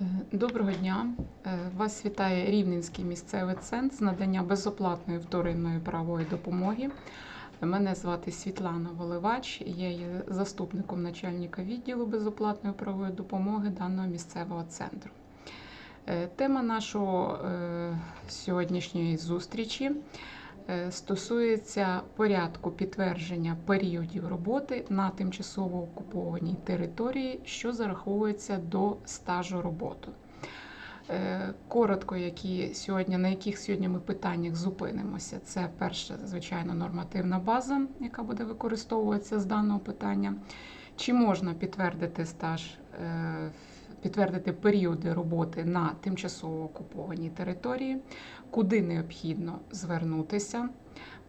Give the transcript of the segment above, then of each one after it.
Е, Доброго дня. Е, Вас вітає Рівненський місцевий центр з надання безоплатної вторинної правової допомоги. Мене звати Світлана Воливач, я є заступником начальника відділу безоплатної правової допомоги даного місцевого центру. Е, Тема нашого е, сьогоднішньої зустрічі стосується порядку підтвердження періодів роботи на тимчасово окупованій території, що зараховується до стажу роботи. Е, Коротко, які сьогодні, на яких сьогодні ми питаннях зупинимося. Це перша, звичайно, нормативна база, яка буде використовуватися з даного питання. Чи можна підтвердити стаж, е, підтвердити періоди роботи на тимчасово окупованій території, куди необхідно звернутися,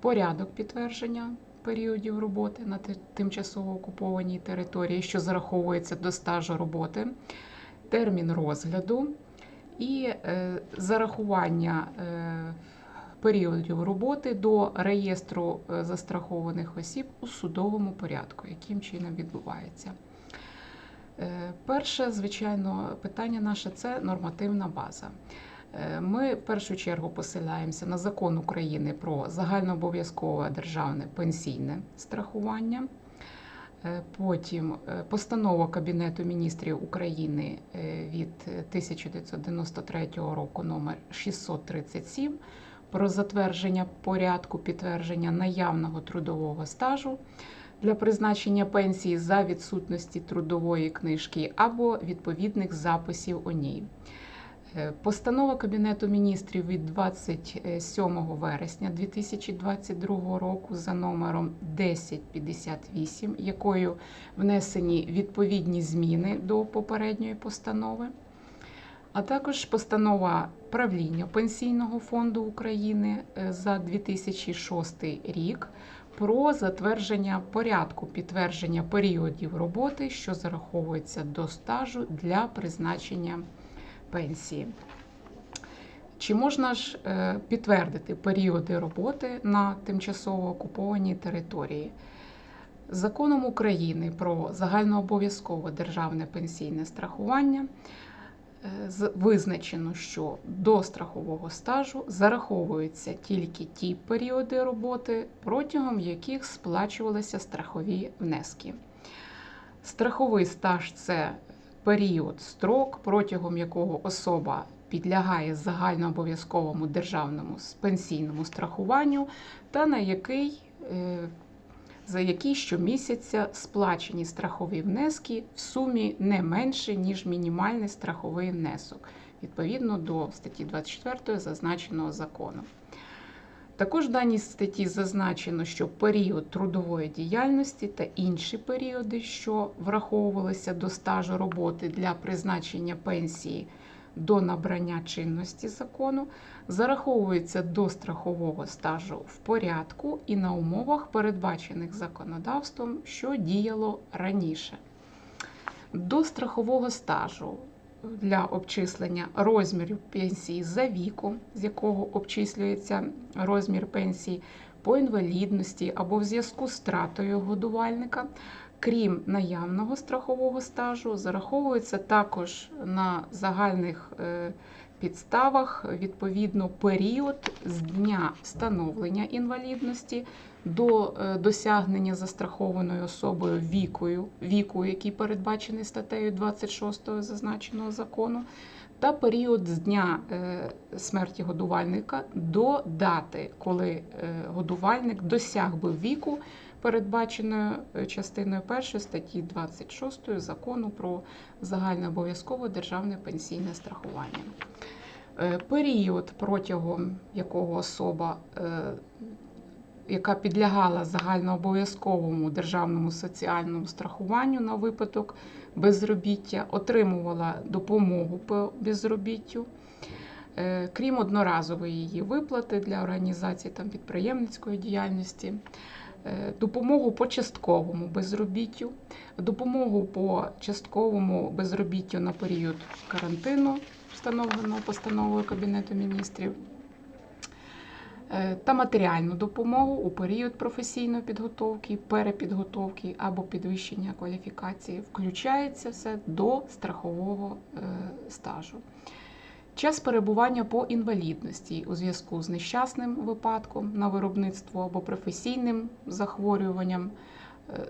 порядок підтвердження періодів роботи на тимчасово окупованій території, що зараховується до стажу роботи, термін розгляду і е, зарахування е, періодів роботи до реєстру е, застрахованих осіб у судовому порядку, яким чином відбувається. Е, Перше, звичайно, питання наше це нормативна база. Е, Ми в першу чергу посилаємося на закон України про загальнообов'язкове державне пенсійне страхування. Е, Потім постанова Кабінету міністрів України від 1993 року номер 637 про затвердження порядку підтвердження наявного трудового стажу для призначення пенсії за відсутності трудової книжки або відповідних записів у ній. Е, Постанова Кабінету міністрів від 27 вересня 2022 року за номером 1058, якою внесені відповідні зміни до попередньої постанови, а також постанова правління Пенсійного фонду України е, за 2006 рік про затвердження порядку підтвердження періодів роботи, що зараховується до стажу для призначення пенсії. Чи можна ж е, підтвердити періоди роботи на тимчасово окупованій території? Законом України про загальнообов'язкове державне пенсійне страхування визначено, що до страхового стажу зараховуються тільки ті періоди роботи, протягом яких сплачувалися страхові внески. Страховий стаж це період строк, протягом якого особа підлягає загальнообов'язковому державному пенсійному страхуванню, та на який е, за які щомісяця сплачені страхові внески в сумі не менше, ніж мінімальний страховий внесок, відповідно до статті 24 зазначеного закону. Також в даній статті зазначено, що період трудової діяльності та інші періоди, що враховувалися до стажу роботи для призначення пенсії до набрання чинності закону, зараховуються до страхового стажу в порядку і на умовах, передбачених законодавством, що діяло раніше. До страхового стажу для обчислення розмірів пенсії за віком, з якого обчислюється розмір пенсії по інвалідності або в зв'язку з стратою годувальника, крім наявного страхового стажу, зараховується також на загальних е, підставах відповідно період з дня встановлення інвалідності до е, досягнення застрахованою особою вікою, віку, який передбачений статтею 26 зазначеного закону, та період з дня е, смерті годувальника до дати, коли е, годувальник досяг би віку, передбаченою е, частиною 1 статті 26 закону про загальнообов'язкове державне пенсійне страхування. Період, протягом якого особа яка підлягала загальнообов'язковому державному соціальному страхуванню на випадок безробіття, отримувала допомогу по безробіттю. Е, Крім одноразової її виплати для організації там, підприємницької діяльності, е, допомогу по частковому безробіттю, допомогу по частковому безробіттю на період карантину, встановленого постановою Кабінету міністрів, та матеріальну допомогу у період професійної підготовки, перепідготовки або підвищення кваліфікації. Включається все до страхового е, стажу. Час перебування по інвалідності у зв'язку з нещасним випадком на виробництво або професійним захворюванням е,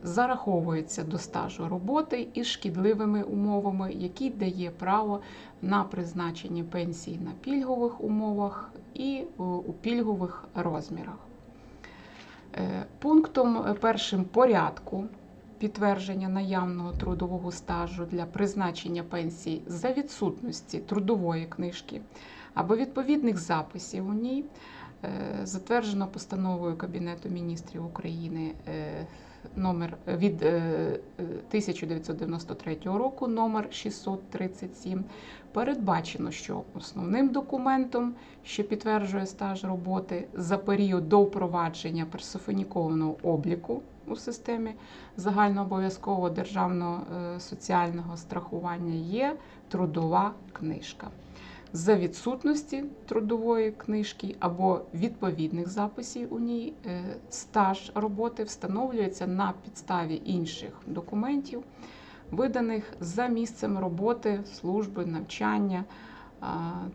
зараховується до стажу роботи із шкідливими умовами, який дає право на призначення пенсії на пільгових умовах і е, у пільгових розмірах. Е, Пунктом е, першим порядку підтвердження наявного трудового стажу для призначення пенсії за відсутності трудової книжки або відповідних записів у ній затверджено постановою Кабінету міністрів України номер від е, 1993 року номер 637 передбачено, що основним документом, що підтверджує стаж роботи за період до впровадження персоніфікованого обліку у системі загальнообов'язкового державного е, соціального страхування є трудова книжка. За відсутності трудової книжки або відповідних записів у ній е, стаж роботи встановлюється на підставі інших документів, виданих за місцем роботи, служби, навчання,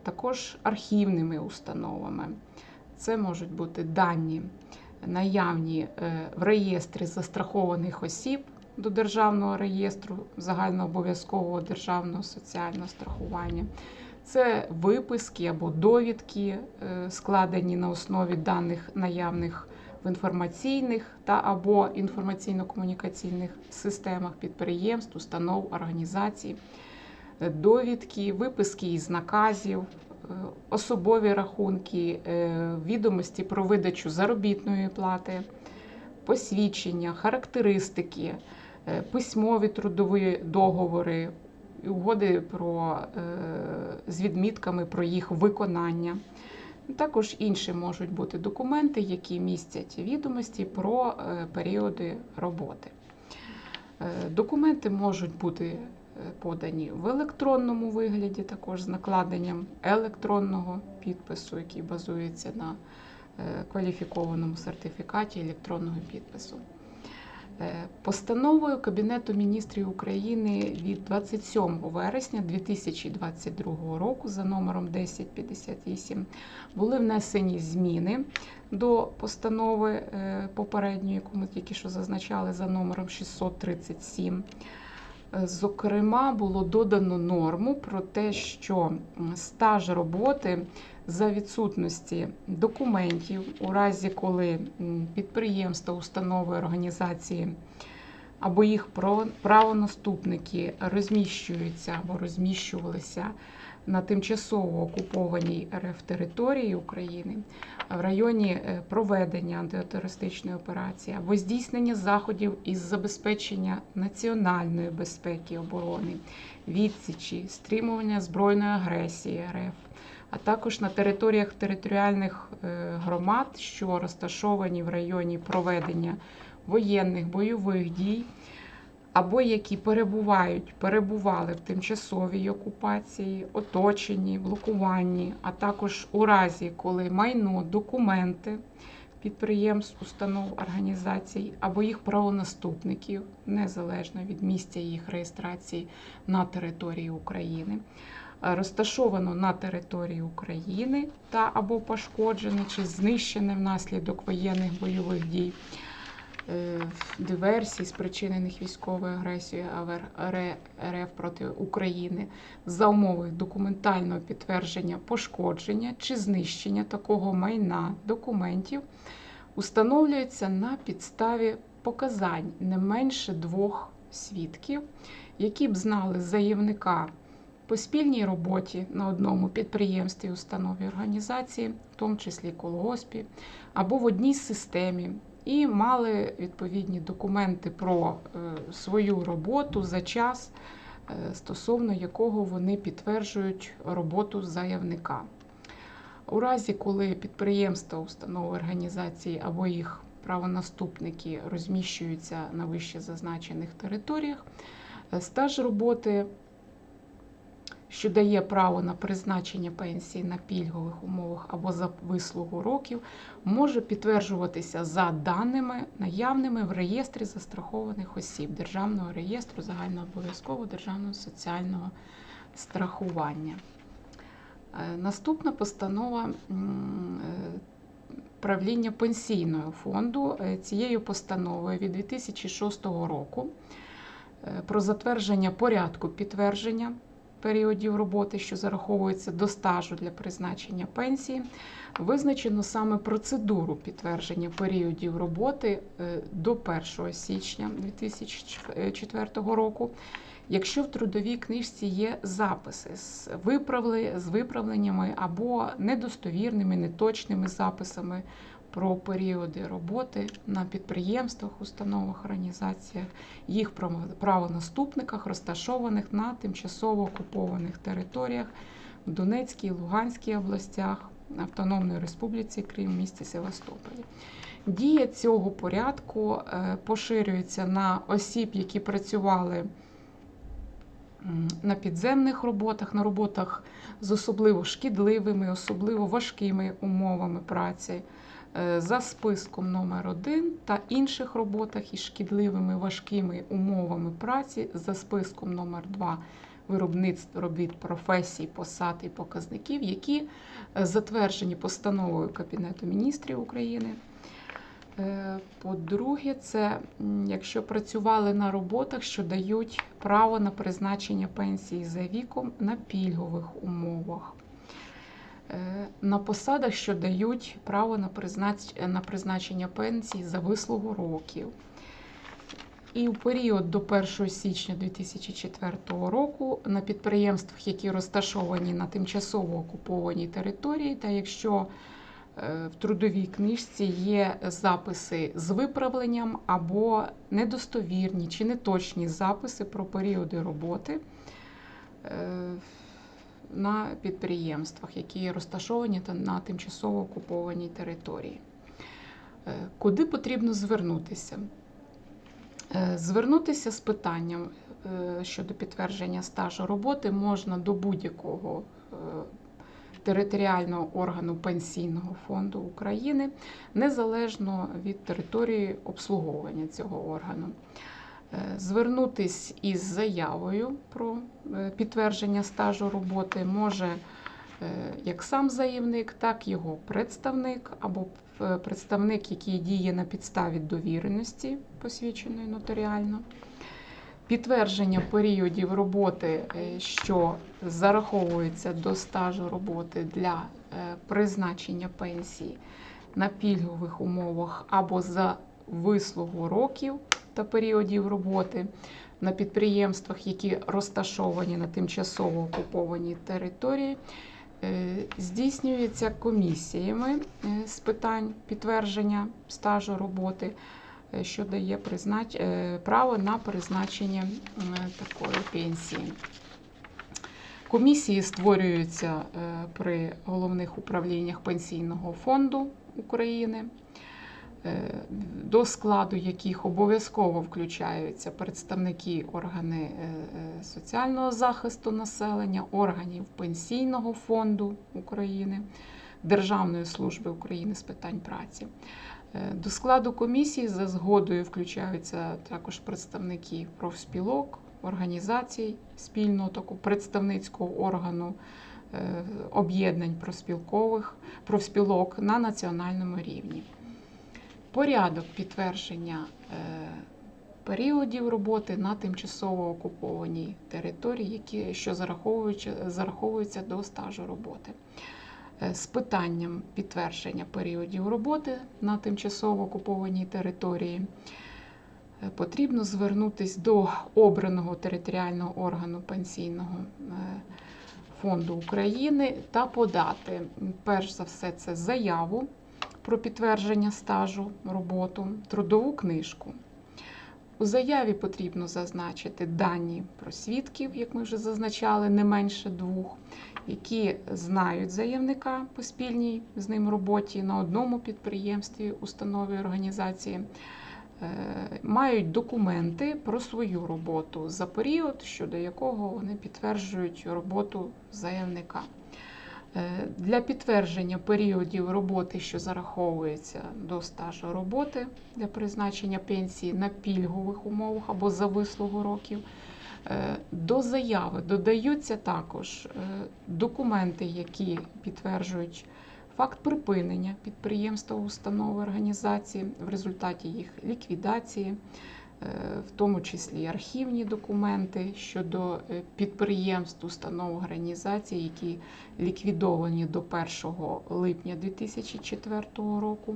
також архівними установами. Це можуть бути дані наявні е, в реєстрі застрахованих осіб до Державного реєстру загальнообов'язкового державного соціального страхування. Це виписки або довідки, е, складені на основі даних наявних в інформаційних та або інформаційно-комунікаційних системах підприємств, установ, організацій, Е, довідки, виписки із наказів, е, особові рахунки, відомості про видачу заробітної плати, посвідчення, характеристики, письмові трудові договори, угоди про, е, з відмітками про їх виконання. Також інші можуть бути документи, які містять відомості про е, періоди роботи. Е, Документи можуть бути подані в електронному вигляді, також з накладенням електронного підпису, який базується на кваліфікованому сертифікаті електронного підпису. Е, Постановою Кабінету міністрів України від 27 вересня 2022 року за номером 1058 були внесені зміни до постанови е, попередньої, яку ми тільки що зазначали за номером 637. Зокрема, було додано норму про те, що стаж роботи за відсутності документів у разі, коли підприємства, установи, організації або їх право- правонаступники розміщуються або розміщувалися на тимчасово окупованій РФ території України в районі е, проведення антитерористичної операції або здійснення заходів із забезпечення національної безпеки оборони, відсічі, стримування збройної агресії РФ, а також на територіях територіальних е, громад, що розташовані в районі проведення воєнних бойових дій. Або які перебувають, перебували в тимчасовій окупації, оточенні, блокуванні, а також у разі, коли майно, документи підприємств, установ, організацій або їх правонаступників, незалежно від місця їх реєстрації на території України, е, розташовано на території України та або пошкоджене чи знищене внаслідок воєнних бойових дій диверсій, спричинених військовою агресією РФ проти України за умови документального підтвердження пошкодження чи знищення такого майна документів установлюється на підставі показань не менше двох свідків, які б знали заявника по спільній роботі на одному підприємстві, установі організації, в тому числі колгоспі, або в одній системі, і мали відповідні документи про е, свою роботу за час, е, стосовно якого вони підтверджують роботу заявника. У разі, коли підприємства, установи організації або їх правонаступники розміщуються на вище зазначених територіях, е, стаж роботи що дає право на призначення пенсії на пільгових умовах або за вислугу років, може підтверджуватися за даними, наявними в реєстрі застрахованих осіб Державного реєстру загальнообов'язкового державного соціального страхування. Е, Наступна постанова е, правління пенсійного фонду Е, цією постановою від 2006 року про затвердження порядку підтвердження періодів роботи, що зараховується до стажу для призначення пенсії, визначено саме процедуру підтвердження періодів роботи е, до 1 січня 2004 року. Якщо в трудовій книжці є записи з виправленнями або недостовірними, неточними записами про періоди роботи на підприємствах, установах, організаціях, їх право- правонаступниках, розташованих на тимчасово окупованих територіях в Донецькій, Луганській областях, Автономної Республіці Крим, місті Севастополі. Дія цього порядку е, поширюється на осіб, які працювали на підземних роботах, на роботах з особливо шкідливими, особливо важкими умовами праці, за списком номер 1 та інших роботах із шкідливими важкими умовами праці за списком номер 2 виробництв робіт професій, посад і показників, які е, затверджені постановою Кабінету міністрів України. Е, По-друге, це якщо працювали на роботах, що дають право на призначення пенсії за віком на пільгових умовах. Е, На посадах, що дають право на признач- на призначення пенсії за вислугу років. І у період до 1 січня 2004 року на підприємствах, які розташовані на тимчасово окупованій території, та якщо е, в трудовій книжці є записи з виправленням або недостовірні чи неточні записи про періоди роботи е, на підприємствах, які розташовані та- на тимчасово окупованій території. Е, Куди потрібно звернутися? Е, Звернутися з питанням е, щодо підтвердження стажу роботи можна до будь-якого територіального органу Пенсійного фонду України, незалежно від території обслуговування цього органу. Е, Звернутись із заявою про е, підтвердження стажу роботи може е, як сам заявник, так його представник або представник, який діє на підставі довіреності, посвідченої нотаріально. Підтвердження періодів роботи, що зараховується до стажу роботи для призначення пенсії на пільгових умовах або за вислугу років та періодів роботи на підприємствах, які розташовані на тимчасово окупованій території, е, здійснюється комісіями е, з питань підтвердження стажу роботи, е, що дає признач... право на призначення такої пенсії. Комісії створюються при головних управліннях Пенсійного фонду України, до складу яких обов'язково включаються представники органи е, е, соціального захисту населення, органів Пенсійного фонду України, Державної служби України з питань праці. Е, До складу комісії за згодою включаються також представники профспілок, організацій спільного представницького органу е, об'єднань профспілкових профспілок на національному рівні. Порядок підтвердження е, періодів роботи на тимчасово окупованій території, які, що зараховуються, до стажу роботи. Е, З питанням підтвердження періодів роботи на тимчасово окупованій території е, потрібно звернутися до обраного територіального органу пенсійного фонду України та подати, перш за все, це заяву про підтвердження стажу роботу, трудову книжку. У заяві потрібно зазначити дані про свідків, як ми вже зазначали, не менше двох, які знають заявника по спільній з ним роботі на одному підприємстві, установі організації, е, мають документи про свою роботу за період, щодо якого вони підтверджують роботу заявника. Е, Для підтвердження періодів роботи, що зараховується до стажу роботи для призначення пенсії на пільгових умовах або за вислугу років, е, до заяви додаються також е, документи, які підтверджують факт припинення підприємства, установи, організації в результаті їх ліквідації, в тому числі архівні документи щодо е, підприємств, установ організацій, які ліквідовані до 1 липня 2004 року,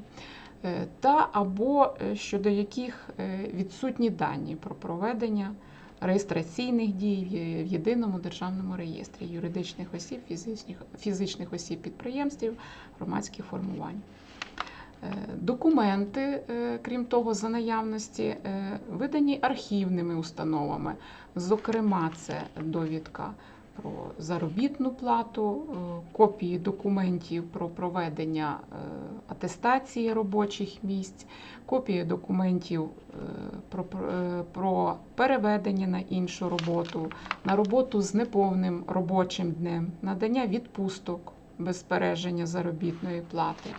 е, та або е, щодо яких е, відсутні дані про проведення реєстраційних дій в- єдиному державному реєстрі юридичних осіб, фізичних осіб підприємств, громадських формувань. Е, Документи, е, крім того, за наявності, е, видані архівними установами. Зокрема, це довідка про заробітну плату, копії документів про проведення атестації робочих місць, копії документів про, переведення на іншу роботу, на роботу з неповним робочим днем, надання відпусток без збереження заробітної плати.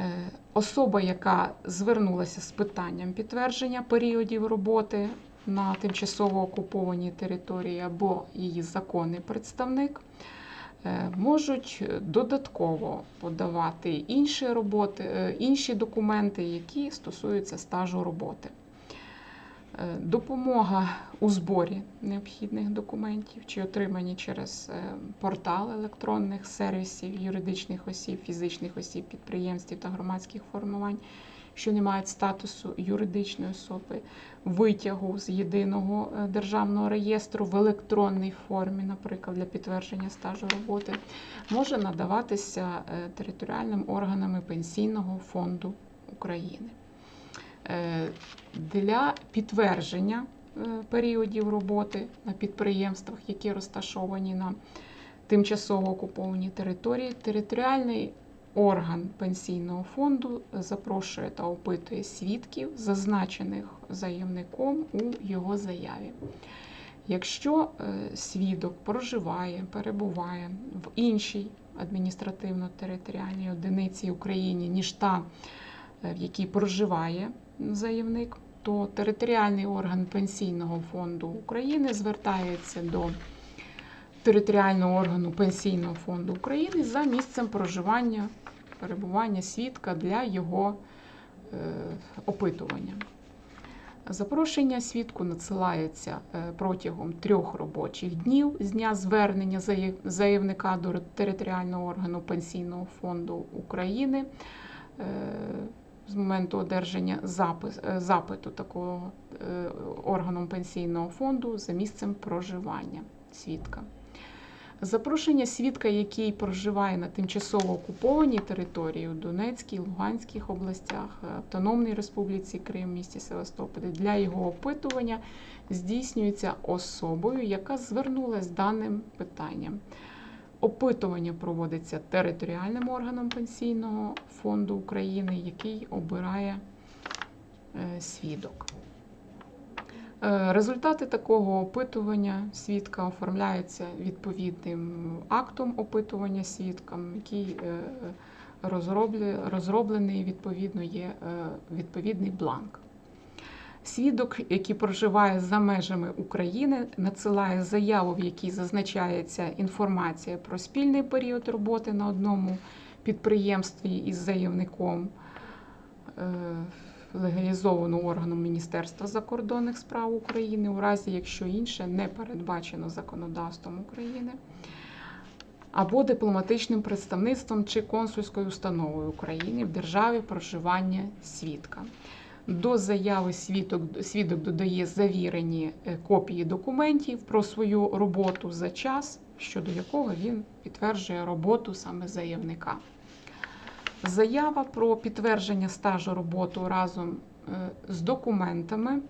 Е, Особа, яка звернулася з питанням підтвердження періодів роботи на тимчасово окупованій території або її законний представник, е, можуть додатково подавати інші роботи, е, інші документи, які стосуються стажу роботи. Е, Допомога у зборі необхідних документів чи отримані через е, портал електронних сервісів юридичних осіб, фізичних осіб, підприємств та громадських формувань, що не мають статусу юридичної особи, витягу з єдиного е, державного реєстру в електронній формі, наприклад, для підтвердження стажу роботи, може надаватися територіальним органами Пенсійного фонду України. Е, Для підтвердження е, періодів роботи на підприємствах, які розташовані на тимчасово окупованій території, територіальний орган пенсійного фонду запрошує та опитує свідків, зазначених заявником у його заяві. Якщо е, свідок проживає, перебуває в іншій адміністративно-територіальній одиниці Україні, ніж та, в якій проживає заявник, то територіальний орган Пенсійного фонду України звертається до територіального органу Пенсійного фонду України за місцем проживання, перебування свідка для його е, опитування. Запрошення свідку надсилається е, протягом трьох робочих днів з дня звернення заявника до територіального органу Пенсійного фонду України е, з моменту одержання запис, е, запиту такого е, органом пенсійного фонду за місцем проживання свідка. Запрошення свідка, який проживає на тимчасово окупованій території у Донецькій, Луганській областях, е, Автономній Республіці Крим, місті Севастополі, для його опитування здійснюється особою, яка звернулася з даним питанням. Опитування проводиться територіальним органом Пенсійного фонду України, який обирає е, свідок. Е, Результати такого опитування свідка оформляються відповідним актом опитування свідком, який е, розроблений відповідно є відповідний бланк. Свідок, який проживає за межами України, надсилає заяву, в якій зазначається інформація про спільний період роботи на одному підприємстві із заявником, е, легалізовано органом Міністерства закордонних справ України, у разі якщо інше не передбачено законодавством України, або дипломатичним представництвом чи консульською установою України в державі проживання свідка. До заяви свідок, свідок додає завірені е, копії документів про свою роботу за час, щодо якого він підтверджує роботу саме заявника. Заява про підтвердження стажу роботи разом е, з документами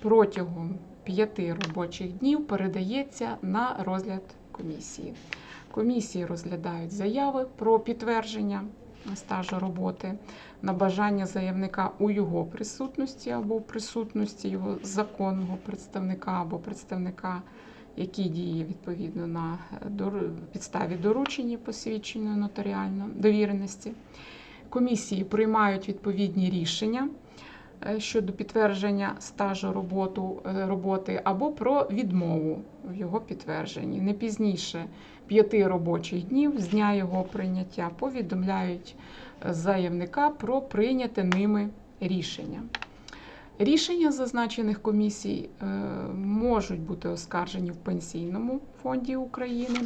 протягом п'яти робочих днів передається на розгляд комісії. Комісії розглядають заяви про підтвердження стажу роботи, на бажання заявника у його присутності або присутності його законного представника або представника, який діє відповідно на е, підставі доручення посвідченої нотаріально довіреності. Комісії приймають відповідні рішення щодо підтвердження стажу роботу, е, роботи або про відмову в його підтвердженні. Не пізніше п'яти робочих днів з дня його прийняття повідомляють е, заявника про прийняте ними рішення. Рішення зазначених комісій е, можуть бути оскаржені в Пенсійному фонді України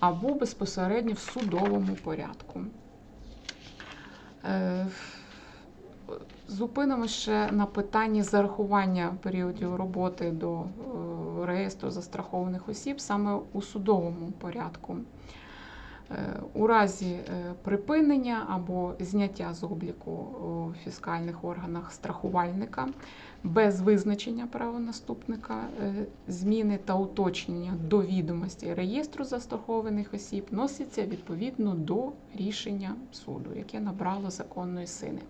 або безпосередньо в судовому порядку. Зупинимося ще на питанні зарахування періодів роботи до е, реєстру застрахованих осіб саме у судовому порядку. Е, У разі е, припинення або зняття з обліку у фіскальних органах страхувальника без визначення правонаступника, зміни та уточнення до відомості реєстру застрахованих осіб носяться відповідно до рішення суду, яке набрало законної сини.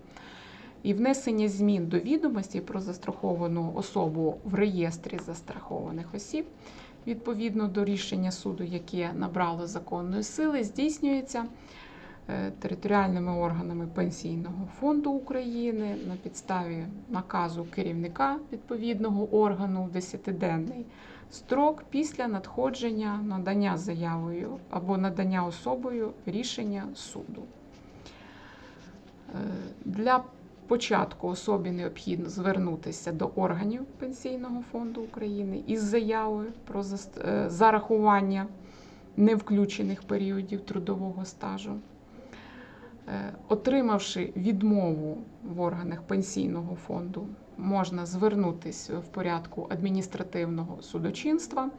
І внесення змін до відомості про застраховану особу в реєстрі застрахованих осіб відповідно до рішення суду, яке набрало законної сили, здійснюється е, територіальними органами Пенсійного фонду України на підставі наказу керівника відповідного органу в 10-денний строк після надходження надання заявою або надання особою рішення суду. Е, Для початку особі необхідно звернутися до органів Пенсійного фонду України із заявою про е, зарахування невключених періодів трудового стажу. Е, Отримавши відмову в органах пенсійного фонду, можна звернутися в порядку адміністративного судочинства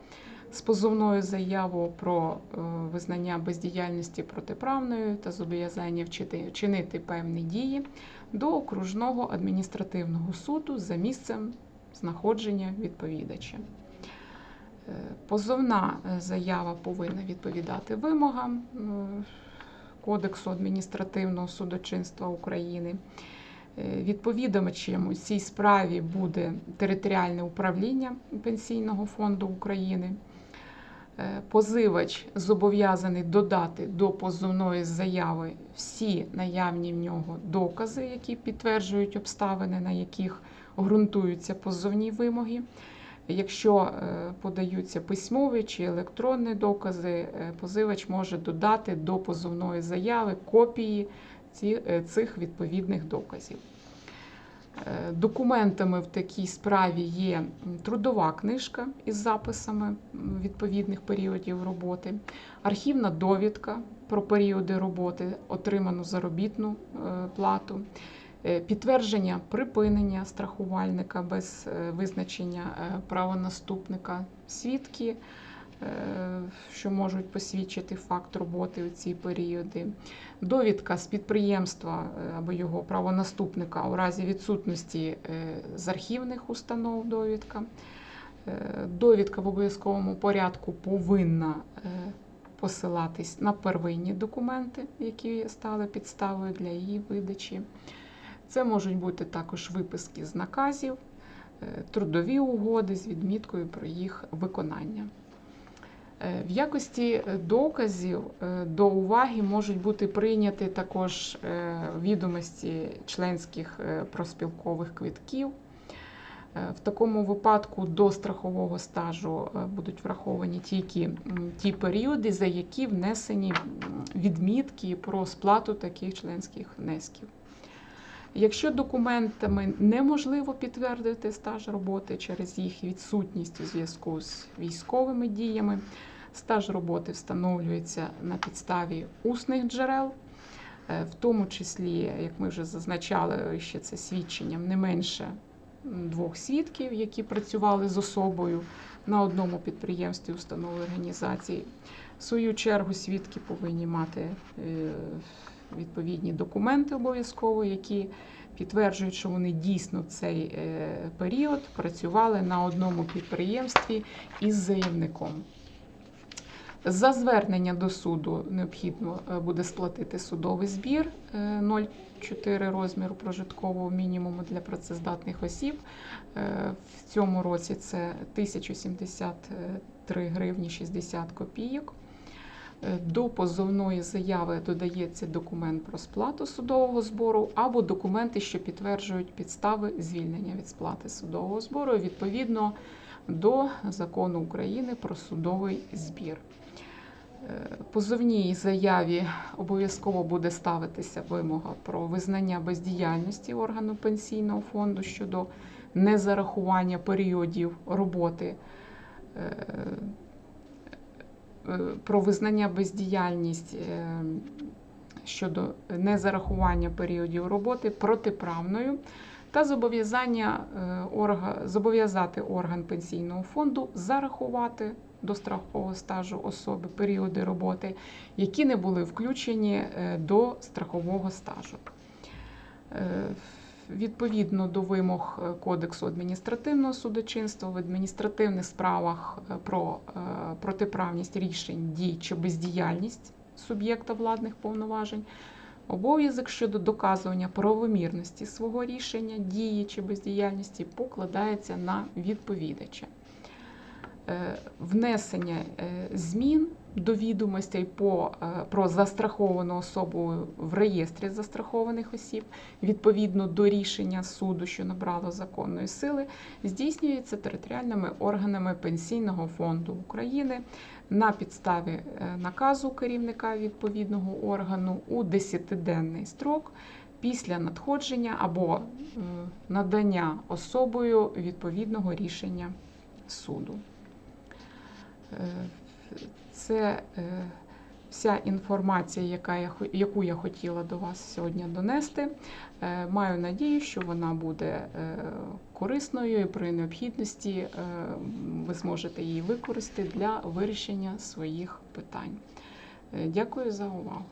з позовною заявою про е, визнання бездіяльності протиправною та зобов'язання вчинити певні дії до окружного адміністративного суду за місцем знаходження відповідача. Е, Позовна е, заява повинна відповідати вимогам Кодексу адміністративного судочинства України. Відповідачем у цій справі буде територіальне управління Пенсійного фонду України. Е, Позивач зобов'язаний додати до позовної заяви всі наявні в нього докази, які підтверджують обставини, на яких ґрунтуються позовні вимоги. Якщо е, подаються письмові чи електронні докази, е, позивач може додати до позовної заяви копії цих відповідних доказів. Е, Документами в такій справі є трудова книжка із записами відповідних періодів роботи, архівна довідка про періоди роботи, отриману заробітну е, плату, е, підтвердження припинення страхувальника без визначення правонаступника, свідки, що можуть посвідчити факт роботи у ці періоди, довідка з підприємства е, або його правонаступника у разі відсутності е, з архівних установ довідка. Е, Довідка в обов'язковому порядку повинна е, посилатись на первинні документи, які стали підставою для її видачі. Це можуть бути також виписки з наказів, е, трудові угоди з відміткою про їх виконання. Е, В якості е, доказів е, до уваги можуть бути прийняті також відомості членських проспілкових квитків. В такому випадку до страхового стажу будуть враховані тільки ті періоди, за які внесені відмітки про сплату таких членських внесків. Якщо документами неможливо підтвердити стаж роботи через їх відсутність у зв'язку з військовими діями, стаж роботи встановлюється на підставі усних джерел, е, в тому числі, як ми вже зазначали, ще це свідченням не менше двох свідків, які працювали з особою на одному підприємстві установи організації. В свою чергу свідки повинні мати е, відповідні документи обов'язково, які підтверджують, що вони дійсно в цей е, період працювали на одному підприємстві із заявником. За звернення до суду необхідно е, буде сплатити судовий збір е, 0,4 розміру прожиткового мінімуму для працездатних осіб. Е, В цьому році це 1073 гривні 60 копійок. Е, До позовної заяви додається документ про сплату судового збору або документи, що підтверджують підстави звільнення від сплати судового збору відповідно до закону України про судовий збір. Е, Позовній заяві обов'язково буде ставитися вимога про визнання бездіяльності органу пенсійного фонду щодо незарахування періодів роботи. Е, Про визнання бездіяльність е, щодо незарахування періодів роботи протиправною та зобов'язання е, зобов'язати орган пенсійного фонду зарахувати до страхового стажу особи періоди роботи, які не були включені до страхового стажу. Відповідно до вимог е, Кодексу адміністративного судочинства в адміністративних справах е, про е, протиправність рішень дій чи бездіяльність суб'єкта владних повноважень, обов'язок щодо доказування правомірності свого рішення, дії чи бездіяльності покладається на відповідача. Внесення змін до відомостей по, е, про застраховану особу в реєстрі застрахованих осіб відповідно до рішення суду, що набрало законної сили, здійснюється територіальними органами Пенсійного фонду України на підставі е, наказу керівника відповідного органу у 10-денний строк після надходження або е, надання особою відповідного рішення суду. Це е, вся інформація, яка я, яку я хотіла до вас сьогодні донести. Е, Маю надію, що вона буде е, корисною і при необхідності ви зможете її використати для вирішення своїх питань. Дякую за увагу.